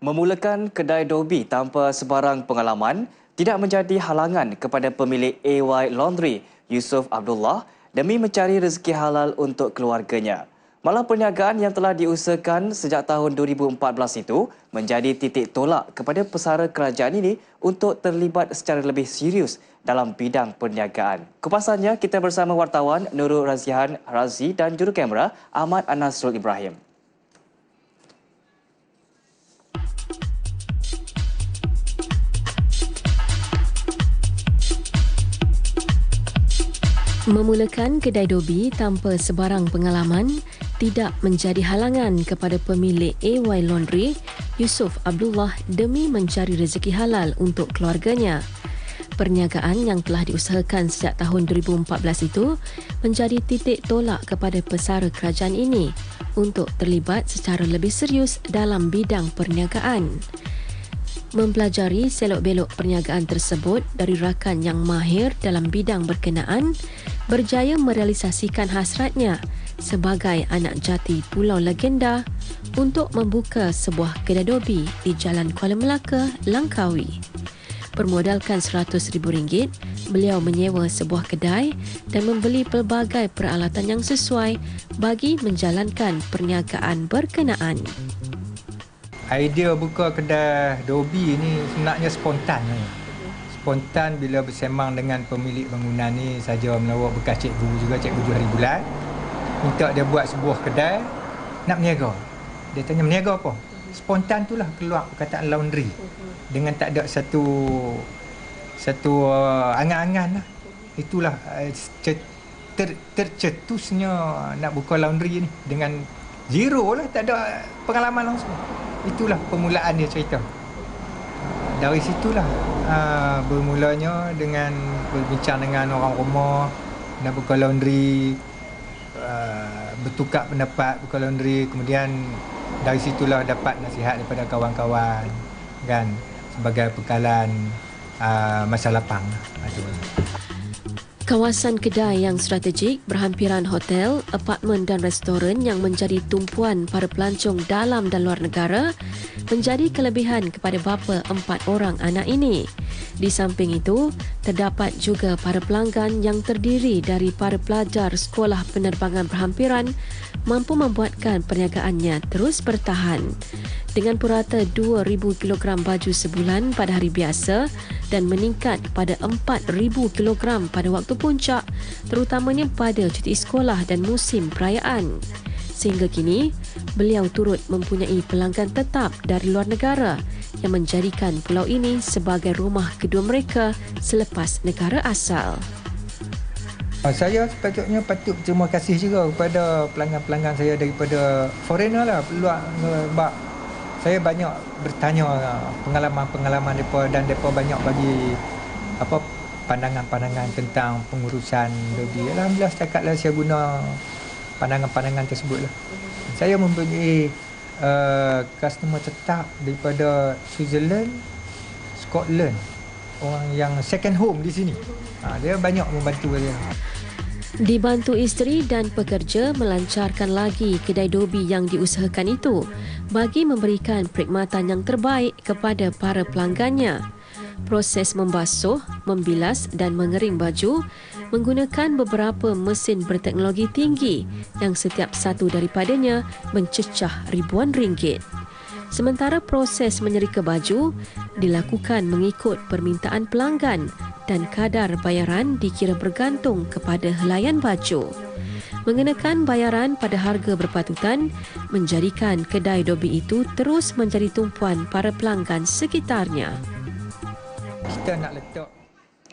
Memulakan kedai Dobi tanpa sebarang pengalaman tidak menjadi halangan kepada pemilik AY Laundry, Yusuf Abdullah, demi mencari rezeki halal untuk keluarganya. Malah perniagaan yang telah diusahakan sejak tahun 2014 itu menjadi titik tolak kepada pesara kerajaan ini untuk terlibat secara lebih serius dalam bidang perniagaan. Kepasannya, kita bersama wartawan Nurul Razihan Razi dan juru kamera Ahmad Anasrul Ibrahim. Memulakan kedai dobi tanpa sebarang pengalaman tidak menjadi halangan kepada pemilik AY Laundry, Yusuf Abdullah demi mencari rezeki halal untuk keluarganya. Perniagaan yang telah diusahakan sejak tahun 2014 itu menjadi titik tolak kepada pesara kerajaan ini untuk terlibat secara lebih serius dalam bidang perniagaan mempelajari selok-belok perniagaan tersebut dari rakan yang mahir dalam bidang berkenaan berjaya merealisasikan hasratnya sebagai anak jati Pulau Legenda untuk membuka sebuah kedai dobi di Jalan Kuala Melaka, Langkawi. Bermodalkan RM100,000, beliau menyewa sebuah kedai dan membeli pelbagai peralatan yang sesuai bagi menjalankan perniagaan berkenaan. Idea buka kedai dobi ni sebenarnya spontan. Spontan bila bersemang dengan pemilik bangunan ni saja melawak bekas cikgu juga cikgu Juhari Bulan. Minta dia buat sebuah kedai nak berniaga dia tanya berniaga apa? Spontan itulah keluar perkataan laundry. Dengan tak ada satu satu uh, angan-angan lah. Itulah uh, ter, tercetusnya nak buka laundry ni. Dengan zero lah tak ada pengalaman langsung. Itulah permulaan dia cerita. Dari situlah uh, bermulanya dengan berbincang dengan orang rumah nak buka laundry uh, bertukar pendapat buka laundry kemudian dari situlah dapat nasihat daripada kawan-kawan kan sebagai bekalan uh, masa lapang itu. Kawasan kedai yang strategik berhampiran hotel, apartmen dan restoran yang menjadi tumpuan para pelancong dalam dan luar negara menjadi kelebihan kepada bapa empat orang anak ini. Di samping itu, terdapat juga para pelanggan yang terdiri dari para pelajar sekolah penerbangan berhampiran mampu membuatkan perniagaannya terus bertahan dengan purata 2,000 kg baju sebulan pada hari biasa dan meningkat pada 4,000 kg pada waktu puncak terutamanya pada cuti sekolah dan musim perayaan. Sehingga kini, beliau turut mempunyai pelanggan tetap dari luar negara yang menjadikan pulau ini sebagai rumah kedua mereka selepas negara asal. Saya sepatutnya patut terima kasih juga kepada pelanggan-pelanggan saya daripada foreigner lah. Luar, saya banyak bertanya pengalaman-pengalaman mereka dan mereka banyak bagi apa pandangan-pandangan tentang pengurusan dobi. Alhamdulillah setakatlah saya guna pandangan-pandangan tersebut lah. Saya mempunyai uh, customer tetap daripada Switzerland, Scotland. Orang yang second home di sini. Ha, dia banyak membantu saya. Dibantu isteri dan pekerja melancarkan lagi kedai dobi yang diusahakan itu bagi memberikan perkhidmatan yang terbaik kepada para pelanggannya. Proses membasuh, membilas dan mengering baju menggunakan beberapa mesin berteknologi tinggi yang setiap satu daripadanya mencecah ribuan ringgit. Sementara proses menyerika baju dilakukan mengikut permintaan pelanggan dan kadar bayaran dikira bergantung kepada helaian baju. Mengenakan bayaran pada harga berpatutan menjadikan kedai dobi itu terus menjadi tumpuan para pelanggan sekitarnya. Kita nak letak